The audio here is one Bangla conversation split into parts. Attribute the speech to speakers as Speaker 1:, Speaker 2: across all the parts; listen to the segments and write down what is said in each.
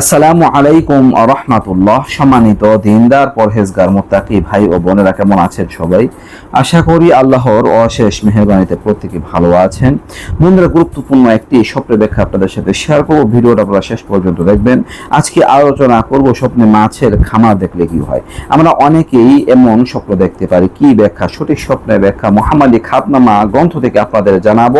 Speaker 1: আসসালামু আলাইকুম রহমাতুল্লাহ। সম্মানিত দিনদার, পরহেজগার, মোত্তাকি ভাই ও বোনেরা, কেমন আছেন সবাই? আশা করি আল্লাহর অশেষ মেহরবানিতে প্রত্যেকে ভালো আছেন। বন্ধুরা, গুরুত্বপূর্ণ একটি স্বপ্নের ব্যাখ্যা আপনাদের সাথে শেয়ার করব। ভিডিওটা আপনারা শেষ পর্যন্ত দেখবেন। আজকে আলোচনা করব স্বপ্নে মাছের খামার দেখলে কি হয়। আমরা অনেকেই এমন স্বপ্ন দেখতে পারি, কি ব্যাখ্যা? সঠিক স্বপ্নের ব্যাখ্যা মোহাম্মদী খাতনামা গ্রন্থ থেকে আপনাদের জানাব।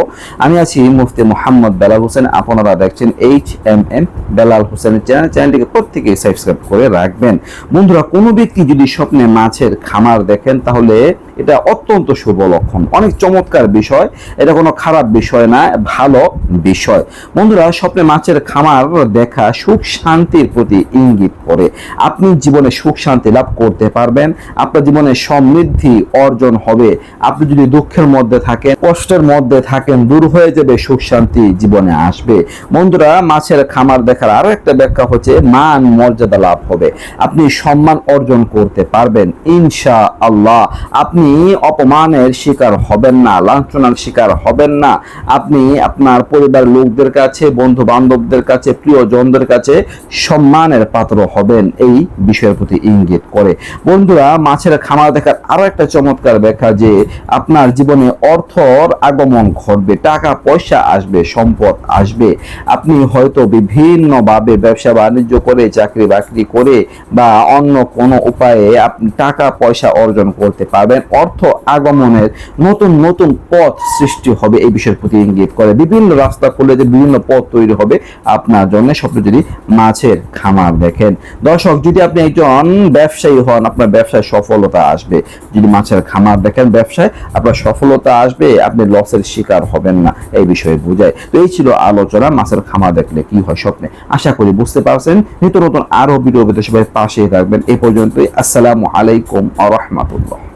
Speaker 1: আমি আছি মুফতি মোহাম্মদ বেলাল হোসেন। আপনারা দেখছেন এইচ এম এম বেলাল হোসেনের চ্যানেল চ্যানেলটিকে প্রত্যেকে সাবস্ক্রাইব করে রাখবেন। বন্ধুরা, কোনো ব্যক্তি যদি স্বপ্নে মাছের খামার দেখেন, তাহলে এটা অত্যন্ত শুভ লক্ষণ। অনেক চমৎকার বিষয়। এটা কোনো খারাপ বিষয় না, ভালো বিষয়। বন্ধুরা, স্বপ্নে মাছের খামার দেখা সুখ শান্তির প্রতি ইঙ্গিত করে। আপনি জীবনে সুখ শান্তি লাভ করতে পারবেন। আপনার জীবনে সমৃদ্ধি অর্জন হবে। আপনি যদি দুঃখের মধ্যে থাকেন, কষ্টের মধ্যে থাকেন, দূর হয়ে যাবে, সুখ শান্তি জীবনে আসবে। বন্ধুরা, মাছের খামার দেখার আরও একটা ব্যাখ্যা হচ্ছে, মান মর্যাদা লাভ হবে। আপনি সম্মান অর্জন করতে পারবেন ইনশা আল্লাহ আপনি অপমানের শিকার হবেন না, লাঞ্ছনার শিকার হবেন না। আপনি আপনার পরিবার লোকদের কাছে বন্ধু বান্ধবদের কাছে, প্রিয়জনদের কাছে সম্মানের পাত্র হবেন। এই বিষয়ের প্রতি ইঙ্গিত করে। বন্ধুরা, মাছের খামার দেখার আরও একটা চমৎকার ব্যাখ্যা যে আপনার জীবনে অর্থর আগমন ঘটবে, টাকা, পয়সা আসবে, সম্পদ আসবে। আপনি হয়তো বিভিন্নভাবে ব্যবসা বাণিজ্য করে, চাকরি বাকরি করে বা অন্য কোনো উপায়ে আপনি টাকা, পয়সা অর্জন করতে পারবেন। অর্থ আগমনের নতুন নতুন পথ সৃষ্টি হবে এই বিষয়ের প্রতি ইঙ্গিত করে। বিভিন্ন রাস্তা খুলে যে বিভিন্ন পথ তৈরি হবে আপনার জন্য স্বপ্ন যদি মাছের খামার দেখেন। দর্শক, যদি আপনি একজন ব্যবসায়ী হন, আপনার ব্যবসায় সফলতা আসবে। যদি মাছের খামার দেখেন ব্যবসায়, আপনার সফলতা আসবে, আপনি লসের শিকার হবেন না, এই বিষয়ে বোঝায়। তো এই ছিল আলোচনা, মাছের খামার দেখলে কি হয় স্বপ্নে। আশা করি বুঝতে পারছেন। নিত্য নতুন আরও ভিডিও সবাই পাশে থাকবেন। এই পর্যন্তই। আসসালামু আলাইকুম আ রহমাতুল্লাহ।